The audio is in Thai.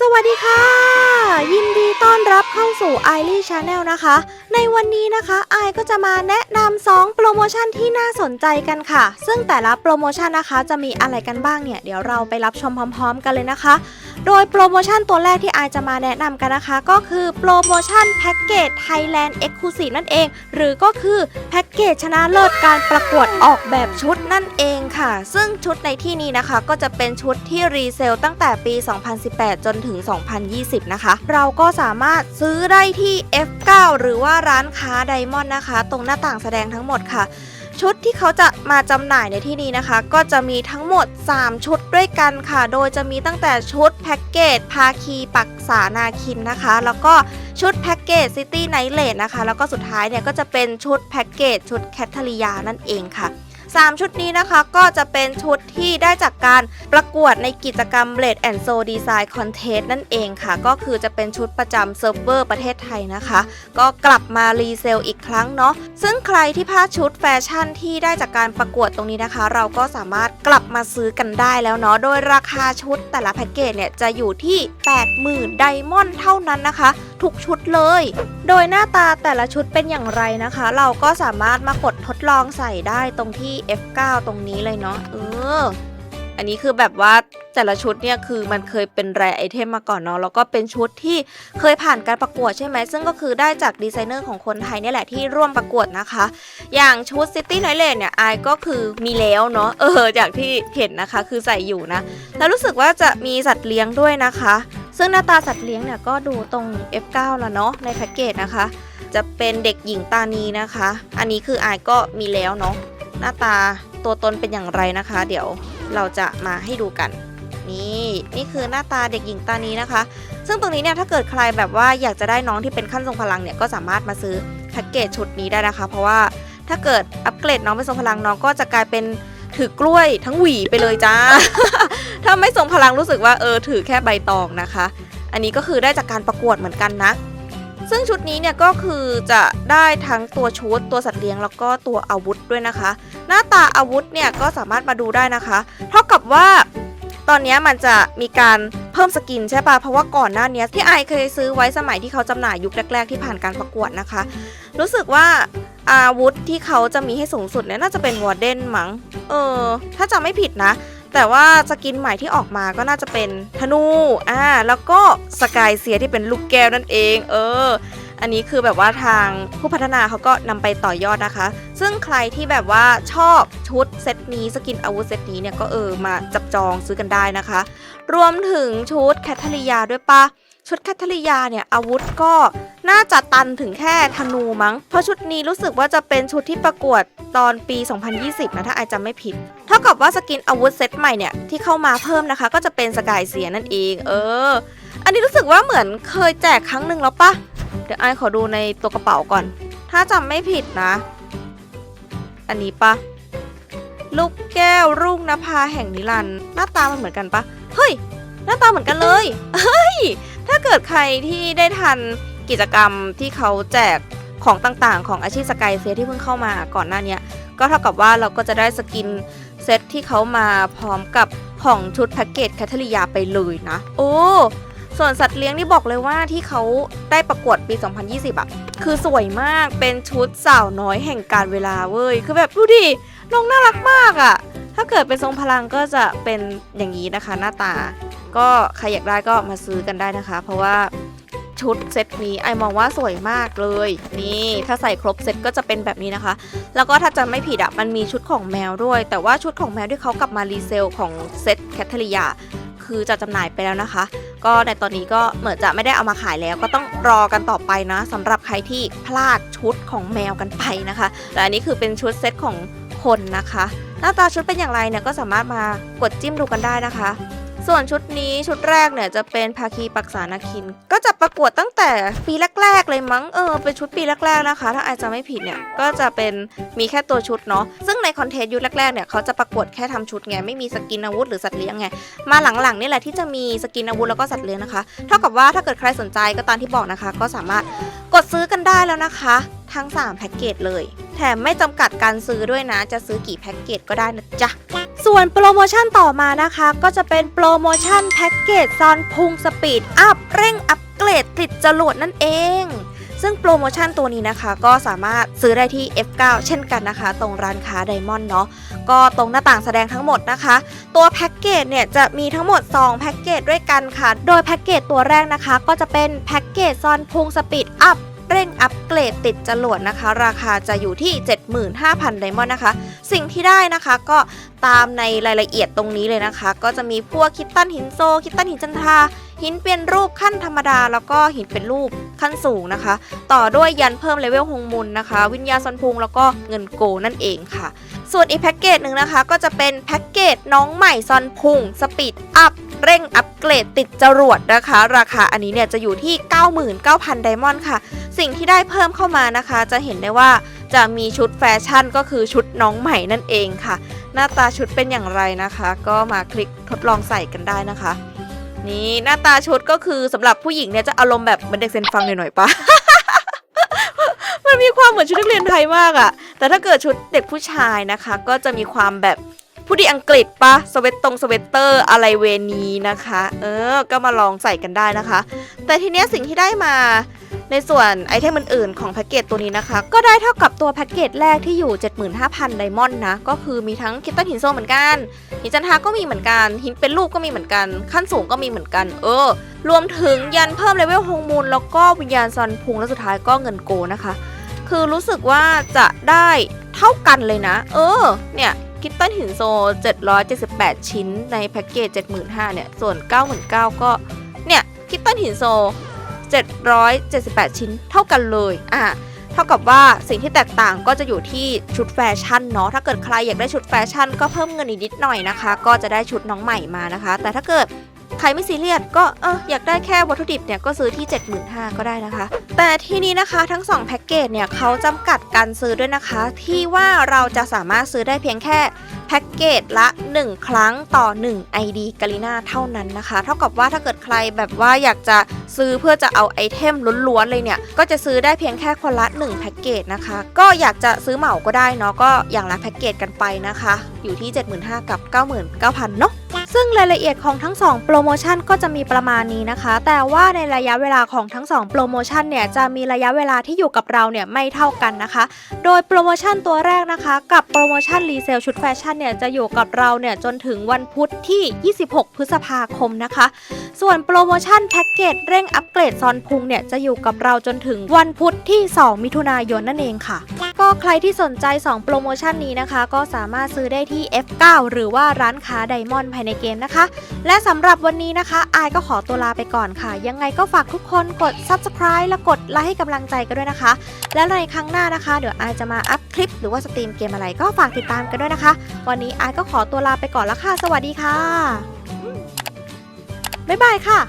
สวัสดีค่ะ ยินดีต้อนรับเข้าสู่ไอรีชาแนลนะคะ ในวันนี้นะคะไอก็จะมาแนะนำ2โปรโมชั่นที่น่าสนใจกันค่ะ ซึ่งแต่ละโปรโมชั่นนะคะจะมีอะไรกันบ้างเนี่ย เดี๋ยวเราไปรับชมพร้อม ๆ กันเลยนะคะ โดยโปรโมชั่นตัวแรกที่ไอจะมาแนะนำกันนะคะ ก็คือโปรโมชั่นแพ็กเกจ Thailand Exclusive นั่นเอง หรือก็คือแพ็กเกจชนะเลิศการประกวดออกแบบชุดนั่นเองค่ะ ซึ่งชุดในที่นี้นะคะ ก็จะเป็นชุดที่รีเซลตั้งแต่ปี 2018 จนถึง 2020 นะคะ เราก็สามารถซื้อได้ที่ F9 หรือว่าร้านค้าไดมอนด์นะคะ ตรงหน้าต่างแสดงทั้งหมดค่ะ ชุดที่เขาจะมาจำหน่ายในที่นี้นะคะ ก็จะมีทั้งหมด 3 ชุดด้วยกันค่ะ โดยจะมีตั้งแต่ชุดแพ็กเกจพาคีปักษานาคินนะคะ แล้วก็ชุดแพ็กเกจซิตี้ไนท์เลดนะคะ แล้วก็สุดท้ายเนี่ยก็จะเป็นชุดแพ็กเกจชุดแคทเธอรียานั่นเองค่ะ 3 ชุดนี้นะคะก็จะเป็นชุดที่ได้จากการประกวดในกิจกรรม Blade and Soul Design Contest นั่นเองค่ะ ก็คือจะเป็นชุดประจำเซิร์ฟเวอร์ประเทศไทยนะคะ ก็กลับมารีเซลอีกครั้งเนาะซึ่งใครที่พลาดชุดแฟชั่นที่ได้จากการประกวดตรงนี้นะคะ เราก็สามารถกลับมาซื้อกันได้แล้วเนาะโดยราคาชุดแต่ละแพ็กเกจเนี่ยจะอยู่ที่ 80,000ไดมอนด์เท่านั้นนะคะทุกชุดเลย โดยหน้าตาแต่ละชุดเป็นอย่างไรนะคะ เราก็สามารถมากดทดลองใส่ได้ตรงที่ F9 ตรงนี้เลยเนาะเออ อันนี้คือแบบว่าแต่ละชุดเนี่ยคือมันเคยเป็นแรไอเทมมาก่อนเนาะแล้วก็เป็นชุดที่เคยผ่านการประกวดใช่ไหมซึ่งก็คือได้จากดีไซเนอร์ของคนไทยนี่แหละที่ร่วมประกวดนะคะ อย่างชุด City Night l a d เนี่ยไอก็คือมีแล้วเนาะเออจากที่เห็นนะคะคือใส่อยู่นะ แล้วรู้สึกว่าจะมีสัตว์เลี้ยงด้วยนะคะ ซึ่งหน้าตาสัตว์เลี้ยงเนี่ยก็ดูตรง F9 แล้วเนาะในแพ็กเกจนะคะ จะเป็นเด็กหญิงตานีนะคะ อันนี้คืออายก็มีแล้วเนาะหน้าตาตัวตนเป็นอย่างไรนะคะ เดี๋ยวเราจะมาให้ดูกัน นี่นี่คือหน้าตาเด็กหญิงตานีนะคะ ซึ่งตรงนี้เนี่ยถ้าเกิดใครแบบว่าอยากจะได้น้องที่เป็นขั้นทรงพลังเนี่ยก็สามารถมาซื้อแพ็กเกจชุดนี้ได้นะคะ เพราะว่าถ้าเกิดอัปเกรดน้องเป็นทรงพลังน้องก็จะกลายเป็น ถือกล้วยทั้งหวีไปเลยจ้า ถ้าไม่ทรงพลังรู้สึกว่าเออถือแค่ใบตองนะคะ อันนี้ก็คือได้จากการประกวดเหมือนกันนะ ซึ่งชุดนี้เนี่ยก็คือจะได้ทั้งตัวชุดตัวสัตว์เลี้ยงแล้วก็ตัวอาวุธด้วยนะคะ หน้าตาอาวุธเนี่ยก็สามารถมาดูได้นะคะ เท่ากับว่าตอนนี้มันจะมีการเพิ่มสกินใช่ปะเพราะว่าก่อนหน้านี้ที่ไอเคยซื้อไว้สมัยที่เขาจำหน่ายยุคแรก ๆ ที่ผ่านการประกวดนะคะ รู้สึกว่า อาวุธที่เขาจะมีให้สูงสุดเนี่ยน่าจะเป็นวอร์เดนมั้ง เออ ถ้าจำไม่ผิดนะ แต่ว่าสกินใหม่ที่ออกมาก็น่าจะเป็นธนู อ่า แล้วก็สกายเซียที่เป็นลูกแก้วนั่นเอง เออ อันนี้คือแบบว่าทางผู้พัฒนาเขาก็นำไปต่อยอดนะคะ ซึ่งใครที่แบบว่าชอบชุดเซตนี้สกินอาวุธเซตนี้เนี่ยก็เออมาจับจองซื้อกันได้นะคะ รวมถึงชุดแคทเธอรียาด้วยปะ ชุดแคทธรียาเนี่ยอาวุธก็น่าจะตันถึงแค่ธนูมั้ง เพราะชุดนี้รู้สึกว่าจะเป็นชุดที่ประกวดตอนปี 2020 นะถ้าไอจำไม่ผิด เท่ากับว่าสกินอาวุธเซตใหม่เนี่ยที่เข้ามาเพิ่มนะคะ ก็จะเป็นสกายเซียนั่นเอง เออ อันนี้รู้สึกว่าเหมือนเคยแจกครั้งหนึ่งแล้วปะเดี๋ยวไอขอดูในตัวกระเป๋าก่อน ถ้าจำไม่ผิดนะ อันนี้ปะลูกแก้วรุ่งนภาแห่งนิรันดร์หน้าตามันเหมือนกันปะเฮ้ย หน้าตาเหมือนกันเลย เฮ้ย ถ้าเกิดใครที่ได้ทันกิจกรรมที่เขาแจกของต่างๆ ของอาชีพสกายเซียที่เพิ่งเข้ามาก่อนหน้านี้ก็เท่ากับว่าเราก็จะได้สกินเซตที่เขามาพร้อมกับของชุดแพ็กเกจแคทเธอรียาไปเลยนะ โอ้ ส่วนสัตว์เลี้ยงนี่บอกเลยว่าที่เขาได้ประกวดปี 2020อะคือสวยมากเป็นชุดสาวน้อยแห่งการเวลาเว้ย คือแบบดูดิ น้องน่ารักมากอะถ้าเกิดเป็นทรงพลังก็จะเป็นอย่างนี้นะคะหน้าตา ก็ใครอยากได้ก็มาซื้อกันได้นะคะ เพราะว่าชุดเซตนี้ไอมองว่าสวยมากเลย นี่ถ้าใส่ครบเซตก็จะเป็นแบบนี้นะคะ แล้วก็ถ้าจำไม่ผิดอะมันมีชุดของแมวด้วย แต่ว่าชุดของแมวที่เขากลับมารีเซลของเซตแคทเธอรียาคือจะจำหน่ายไปแล้วนะคะ ก็ในตอนนี้ก็เหมือนจะไม่ได้เอามาขายแล้ว ก็ต้องรอกันต่อไปนะสำหรับใครที่พลาดชุดของแมวกันไปนะคะแต่อันนี้คือเป็นชุดเซตของคนนะคะ หน้าตาชุดเป็นอย่างไรเนี่ยก็สามารถมากดจิ้มดูกันได้นะคะ ส่วนชุดนี้ชุดแรกเนี่ยจะเป็นภาคีปักษานาคิน ก็จะประกวดตั้งแต่ปีแรก ๆ เลยมั้งเออเป็นชุดปีแรก ๆนะคะ ถ้าอาจจะไม่ผิดเนี่ยก็จะเป็นมีแค่ตัวชุดเนาะซึ่งในคอนเทนต์ยุคแรกๆเนี่ยเขาจะประกวดแค่ทำชุดไงไม่มีสกินอาวุธหรือสัตว์เลี้ยงไงมาหลังๆนี่แหละที่จะมีสกินอาวุธแล้วก็สัตว์เลี้ยงนะคะ เท่ากับว่าถ้าเกิดใครสนใจก็ตามที่บอกนะคะ ก็สามารถกดซื้อกันได้แล้วนะคะ ทั้ง 3 แพ็กเกจเลย แถมไม่จำกัดการซื้อด้วยนะ จะซื้อกี่แพ็กเกจก็ได้นะจ๊ะ ส่วนโปรโมชั่นต่อมานะคะ ก็จะเป็นโปรโมชั่นแพ็กเกจซอนพุงสปีดอัพเร่งอัปเกรดติดจรวดนั่นเอง ซึ่งโปรโมชั่นตัวนี้นะคะ ก็สามารถซื้อได้ที่ F9 เช่นกันนะคะ ตรงร้านค้าไดมอนด์เนาะก็ตรงหน้าต่างแสดงทั้งหมดนะคะ ตัวแพ็กเกจเนี่ยจะมีทั้งหมด 2 แพ็กเกจด้วยกันค่ะ โดยแพ็กเกจตัวแรกนะคะ ก็จะเป็นแพ็กเกจซอนพุงสปีดอัพ เร่งอัปเกรดติดจรวดนะคะ ราคาจะอยู่ที่ 75,000ไดมอนด์นะคะ สิ่งที่ได้นะคะก็ตามในรายละเอียดตรงนี้เลยนะคะ ก็จะมีพวกคิตตันหินโซ คิตตันหินจันทราหินเปลี่ยนรูปขั้นธรรมดา แล้วก็หินเป็นรูปขั้นสูงนะคะ ต่อด้วยยันเพิ่มเลเวลฮงมุนนะคะ วิญญาณซอนพุงแล้วก็เงินโกนั่นเองค่ะ ส่วนอีกแพ็กเกจหนึ่งนะคะ ก็จะเป็นแพ็กเกจน้องใหม่ซอนพุงสปีดอัพ เร่งอัปเกรดติดจรวดนะคะ ราคาอันนี้เนี่ยจะอยู่ที่ 99,000 ไดมอนด์ค่ะ สิ่งที่ได้เพิ่มเข้ามานะคะ จะเห็นได้ว่าจะมีชุดแฟชั่นก็คือชุดน้องใหม่นั่นเองค่ะ หน้าตาชุดเป็นอย่างไรนะคะ ก็มาคลิกทดลองใส่กันได้นะคะ นี่หน้าตาชุดก็คือสำหรับผู้หญิงเนี่ยจะอารมณ์แบบเหมือนเด็กเซนฟังหน่อยๆปะมันมีความเหมือนชุดนักเรียนไทยมากอะแต่ถ้าเกิดชุดเด็กผู้ชายนะคะ ก็จะมีความแบบ ผู้ดีอังกฤษปะสเวตตรงสเวตเตอร์อะไรเวนี้นะคะ เออ ก็มาลองใส่กันได้นะคะ แต่ทีเนี้ยสิ่งที่ได้มาในส่วนไอเทมอื่นๆของแพ็กเกจตัวนี้นะคะ ก็ได้เท่ากับตัวแพ็กเกจแรกที่อยู่ 75,000 ไดมอนด์นะ ก็คือมีทั้งคิตตันหินโซเหมือนกัน หินจันทาก็มีเหมือนกัน หินเป็นรูปก็มีเหมือนกัน ขั้นสูงก็มีเหมือนกัน เออ รวมถึงยันเพิ่มเลเวลฮงมูลแล้วก็วิญญาณซอนพุงและสุดท้ายก็เงินโกนะคะ คือรู้สึกว่าจะได้เท่ากันเลยนะ เออ เนี่ย คิตตันหินโซ 778 ชิ้นในแพ็กเกจ 75,000เนี่ย ส่วน 99,000 ก็ เนี่ย คิตตันหินโซ 778 ชิ้นเท่ากันเลย อะ เท่ากับว่าสิ่งที่แตกต่างก็จะอยู่ที่ชุดแฟชั่นเนาะ ถ้าเกิดใครอยากได้ชุดแฟชั่นก็เพิ่มเงินอีกนิดหน่อยนะคะ ก็จะได้ชุดน้องใหม่มานะคะ แต่ถ้าเกิด ใครไม่ซีเรียสก็เอออยากได้แค่วัตถุดิบเนี่ยก็ซื้อที่ 75,000ก็ได้นะคะ แต่ที่นี้นะคะทั้ง 2 แพ็กเกจเนี่ยเขาจำกัดการซื้อด้วยนะคะ ที่ว่าเราจะสามารถซื้อได้เพียงแค่แพ็กเกจละ 1 ครั้งต่อ 1 ID กาลิน่าเท่านั้นนะคะ เท่ากับว่าถ้าเกิดใครแบบว่าอยากจะซื้อเพื่อจะเอาไอเทมล้วนๆเลยเนี่ย ก็จะซื้อได้เพียงแค่คนละ 1 แพ็กเกจนะคะ ก็อยากจะซื้อเหมาก็ได้เนาะก็อย่างละแพ็กเกจกันไปนะคะ อยู่ที่ 75,000กับ 99,000 เนาะ ซึ่งรายละเอียดของทั้ง 2 โปรโมชั่นก็จะมีประมาณนี้นะคะ แต่ว่าในระยะเวลาของทั้ง 2 โปรโมชั่นเนี่ยจะมีระยะเวลาที่อยู่กับเราเนี่ยไม่เท่ากันนะคะ โดยโปรโมชั่นตัวแรกนะคะ กับโปรโมชั่นรีเซลชุดแฟชั่นเนี่ยจะอยู่กับเราเนี่ยจนถึงวันพุธที่ 26 พฤษภาคมนะคะ ส่วนโปรโมชั่นแพ็กเกจเร่งอัปเกรดซอนพุงเนี่ยจะอยู่กับเราจนถึงวันพุธที่ 2 มิถุนายนนั่นเองค่ะ ก็ใครที่สนใจ 2 โปรโมชั่นนี้นะคะ ก็สามารถซื้อได้ที่ F9 หรือว่าร้านค้าไดมอนด์ภายในเกมนะคะ และสำหรับวันนี้นะคะอายก็ขอตัวลาไปก่อนค่ะ ยังไงก็ฝากทุกคนกด subscribe และกดไลค์ให้กำลังใจกันด้วยนะคะ แล้วในครั้งหน้านะคะ เดี๋ยวอายจะมาอัพคลิป หรือว่าสตรีมเกมอะไรก็ฝากติดตามกันด้วยนะคะ วันนี้อายก็ขอตัวลาไปก่อนแล้วค่ะ สวัสดีค่ะบ๊ายบายค่ะ